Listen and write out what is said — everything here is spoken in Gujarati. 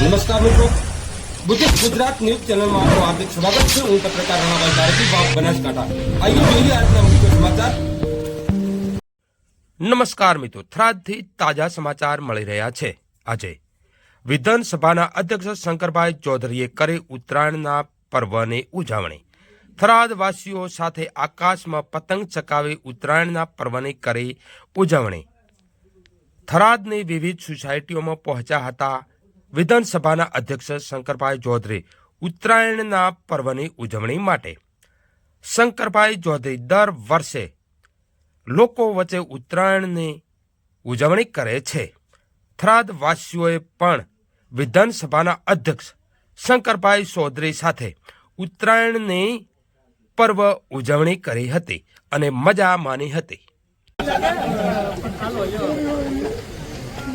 નમસ્કાર મિત્રો. બુદ્ધિસ્ટ ગુજરાત ન્યૂઝ ચેનલમાં આપનું હાર્દિક સ્વાગત છે. હું પત્રકાર રણાભાઈ ધારકી બાપ બનાસકાંઠા. આઈએ જોઈએ આજના મુખ્ય સમાચાર. નમસ્કાર મિત્રો. થરાદથી તાજા સમાચાર મળી રહ્યા છે. આજે વિધાનસભાના અધ્યક્ષ શંકરભાઈ ચૌધરીએ કરી ઉત્તરાયણના પર્વની ઉજવણી. થરાદવાસીઓ સાથે આકાશમાં પતંગ ચકાવી ઉત્તરાયણના પર્વની કરી ઉજવણી. થરાદની વિવિધ સોસાયટીઓમાં પહોંચ્યા હતા વિધાનસભાના અધ્યક્ષ શંકરભાઈ ચૌધરી ઉત્તરાયણના પર્વની ઉજવણી માટે. શંકરભાઈ ચૌધરી દર વર્ષે લોકો વચ્ચે ઉત્તરાયણની ઉજવણી કરે છે. થરાદવાસીઓએ પણ વિધાનસભાના અધ્યક્ષ શંકરભાઈ ચૌધરી સાથે ઉત્તરાયણની પર્વ ઉજવણી કરી હતી અને મજા માની હતી.